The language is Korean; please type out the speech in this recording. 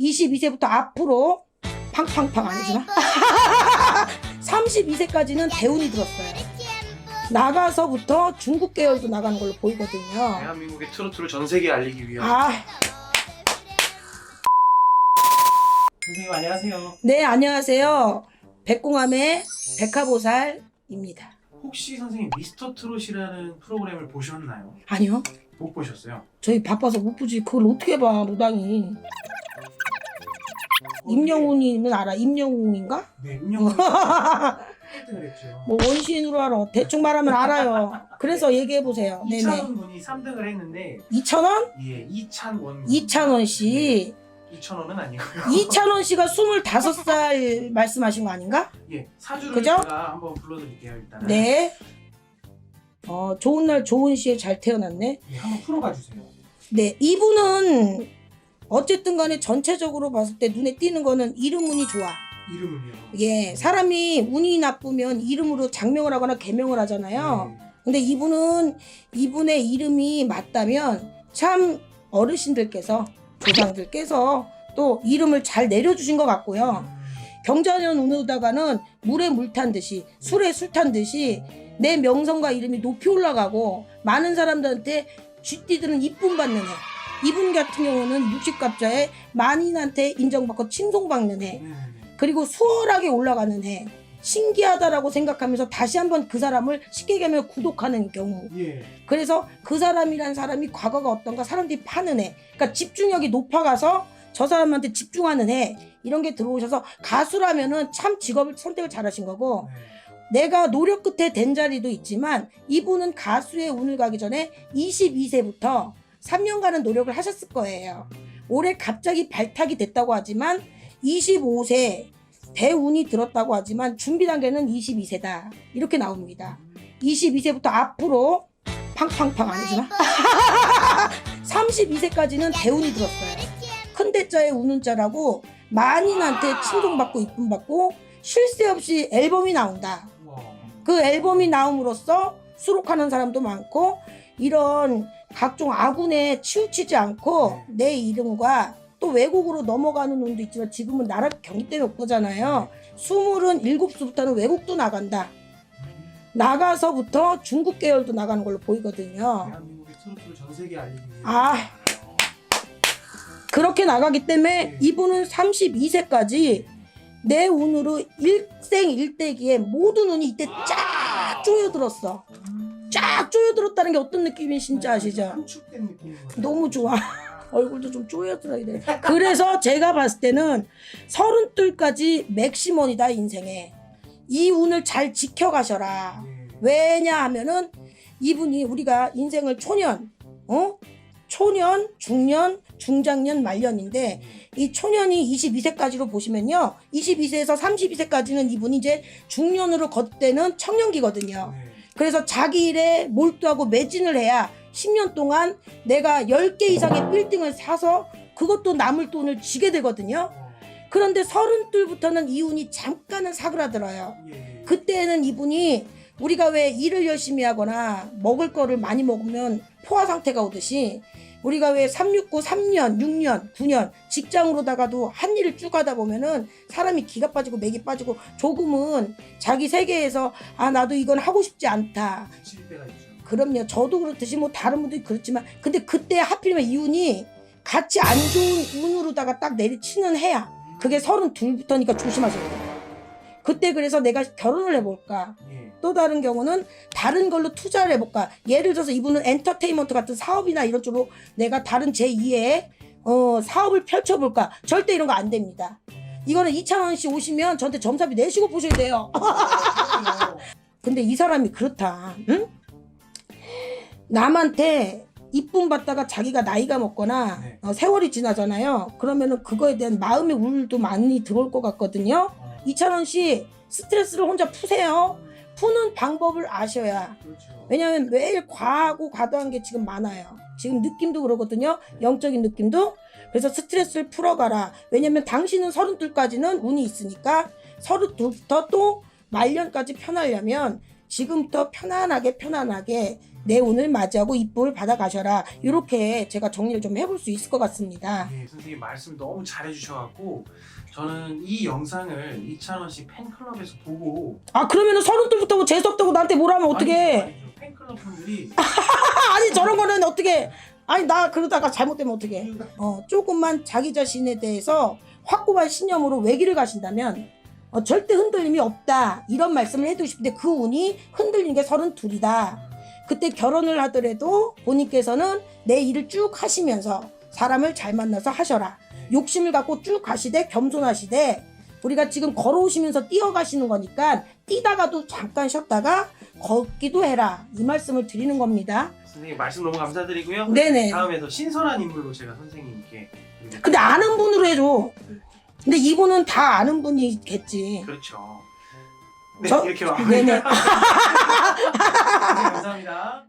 22세부터 앞으로 팡팡팡 안 해주나? 32세까지는 대운이 들었어요. 나가서부터 중국 계열도 나가는 걸로 보이거든요. 대한민국의 트로트를 전 세계에 알리기 위한 아, 선생님 안녕하세요. 네, 안녕하세요. 백공함의 백화보살입니다. 혹시 선생님 미스터 트롯이라는 프로그램을 보셨나요? 아니요. 못 보셨어요? 저희 바빠서 못 보지. 그걸 어떻게 봐, 무당이. 임영웅이는 알아? 임영웅인가? 네, 임영웅 1등을 했죠. 뭐 원시인으로 알아. 대충 말하면 알아요. 그래서 얘기해 보세요. 네네. 이찬원 군이 3등을 했는데 2,000원? 예, 이찬원 이찬원 씨. 2,000원은 아니고요. 이찬원 씨가 25살 말씀하신 거 아닌가? 예, 사주를 그죠? 제가 한번 불러드릴게요 일단. 네. 어, 좋은 날 좋은 시에 잘 태어났네. 예, 한번 풀어봐 주세요. 네. 이분은 어쨌든 간에 전체적으로 봤을 때 눈에 띄는 거는 이름 운이 좋아. 이름은요. 예. 사람이 운이 나쁘면 이름으로 장명을 하거나 개명을 하잖아요. 네. 근데 이분은 이분의 이름이 맞다면 참 어르신들께서 조상들께서 또 이름을 잘 내려주신 것 같고요. 음, 경자년 운으로다가는 물에 물 탄 듯이 술에 술 탄 듯이 내 명성과 이름이 높이 올라가고 많은 사람들한테 쥐띠들은 이쁨 받는 해. 이분 같은 경우는 60갑자에 만인한테 인정받고 칭송받는 해. 그리고 수월하게 올라가는 해. 신기하다라고 생각하면서 다시 한번 그 사람을 쉽게 얘기하면 구독하는 경우. 예. 그래서 그 사람이란 사람이 과거가 어떤가 사람들이 파는 애. 그러니까 집중력이 높아가서 저 사람한테 집중하는 애. 이런 게 들어오셔서 가수라면은 참 직업을 선택을 잘하신 거고 네. 내가 노력 끝에 된 자리도 있지만 이분은 가수의 운을 가기 전에 22세부터 3년간은 노력을 하셨을 거예요. 올해 갑자기 발탁이 됐다고 하지만 25세 대운이 들었다고 하지만 준비 단계는 22세다. 이렇게 나옵니다. 22세부터 앞으로 팡팡팡 안 해주나? 32세까지는 대운이 들었어요. 큰 대자에 우는 자라고 만인한테 칭송받고 이쁨받고 쉴 새 없이 앨범이 나온다. 그 앨범이 나옴으로써 수록하는 사람도 많고 이런 각종 아군에 치우치지 않고 내 이름과 또 외국으로 넘어가는 운도 있지만 지금은 나라 경기 때문에 못 보잖아요. 스물은 일곱 수부터는 외국도 나간다. 나가서부터 중국 계열도 나가는 걸로 보이거든요. 대한민국의 트로트를 전 세계에 알리기 위한 아 그렇게 나가기 때문에 이분은 32세까지 내 운으로 일생일대기에 모든 운이 이때 쫙 쪼여들었어. 쫙 쪼여들었다는 게 어떤 느낌인지 진짜 아시죠? 함축된 느낌인 거죠. 너무 좋아. 얼굴도 좀 쪼여들어야 돼. 그래서 제가 봤을 때는 서른 둘까지 맥시멈이다 인생에. 이 운을 잘 지켜가셔라. 네. 왜냐 하면은 이분이 우리가 인생을 초년, 어? 초년, 중년, 중장년, 말년인데 네. 이 초년이 22세까지로 보시면요. 22세에서 32세까지는 이분이 이제 중년으로 걷대는 청년기거든요. 네. 그래서 자기 일에 몰두하고 매진을 해야 10년 동안 내가 10개 이상의 빌딩을 사서 그것도 남을 돈을 쥐게 되거든요. 어. 그런데 서른 둘부터는 이 운이 잠깐은 사그라들어요. 예. 그때는 이분이 우리가 왜 일을 열심히 하거나 먹을 거를 많이 먹으면 포화 상태가 오듯이 우리가 왜 369, 3년, 6년, 9년 직장으로다가도 한 일을 쭉 하다 보면은 사람이 기가 빠지고 맥이 빠지고 조금은 자기 세계에서 아 나도 이건 하고 싶지 않다. 있죠. 그럼요. 저도 그렇듯이 뭐 다른 분들이 그렇지만 근데 그때 하필이면 이 운이 같이 안 좋은 운으로다가 딱 내리치는 해야 그게 서른 둘부터니까 조심하셔야 돼요. 그때 그래서 내가 결혼을 해볼까? 예. 또 다른 경우는 다른 걸로 투자를 해볼까? 예를 들어서 이분은 엔터테인먼트 같은 사업이나 이런 쪽으로 내가 다른 제2의 어, 사업을 펼쳐볼까? 절대 이런 거 안 됩니다. 이거는 이창원 씨 오시면 저한테 점사비 내시고 보셔야 돼요. 근데 이 사람이 그렇다. 응? 남한테 이쁨 받다가 자기가 나이가 먹거나 네. 어, 세월이 지나잖아요. 그러면은 그거에 대한 마음의 우울도 많이 들어올 것 같거든요. 어. 이찬원 씨 스트레스를 혼자 푸세요. 푸는 방법을 아셔야. 그렇죠. 왜냐면 매일 과하고 과도한 게 지금 많아요. 지금 느낌도 그러거든요. 영적인 느낌도. 그래서 스트레스를 풀어가라. 왜냐면 당신은 서른둘까지는 운이 있으니까 서른둘부터 또 말년까지 편하려면 지금부터 편안하게 편안하게 내 운을 맞이하고 이쁨을 받아가셔라. 이렇게 제가 정리를 좀 해볼 수 있을 것 같습니다. 예, 선생님 말씀 너무 잘해주셔갖고 저는 이 영상을 이찬원 씨 팬클럽에서 보고 아 그러면은 서른 tuổi 부터 뭐 재수없다고 나한테 뭐라 하면 어떻게? 아니. 팬클럽 분들이 아니 저런 거는 어떻게? 아니 나 그러다가 잘못되면 어떻게? 어 조금만 자기 자신에 대해서 확고한 신념으로 외길을 가신다면 어, 절대 흔들림이 없다 이런 말씀을 해두고 싶은데 그 운이 흔들리는 게 서른 둘이다. 그때 결혼을 하더라도 본인께서는 내 일을 쭉 하시면서 사람을 잘 만나서 하셔라. 욕심을 갖고 쭉 가시되 겸손하시되 우리가 지금 걸어오시면서 뛰어가시는 거니까 뛰다가도 잠깐 쉬었다가 걷기도 해라 이 말씀을 드리는 겁니다. 선생님 말씀 너무 감사드리고요. 네네. 다음에 더 신선한 인물로 제가 선생님께 근데 아는 분으로 해줘. 근데 이분은 다 아는 분이겠지. 그렇죠. 네 저- 이렇게 와. 네네. 감사합니다.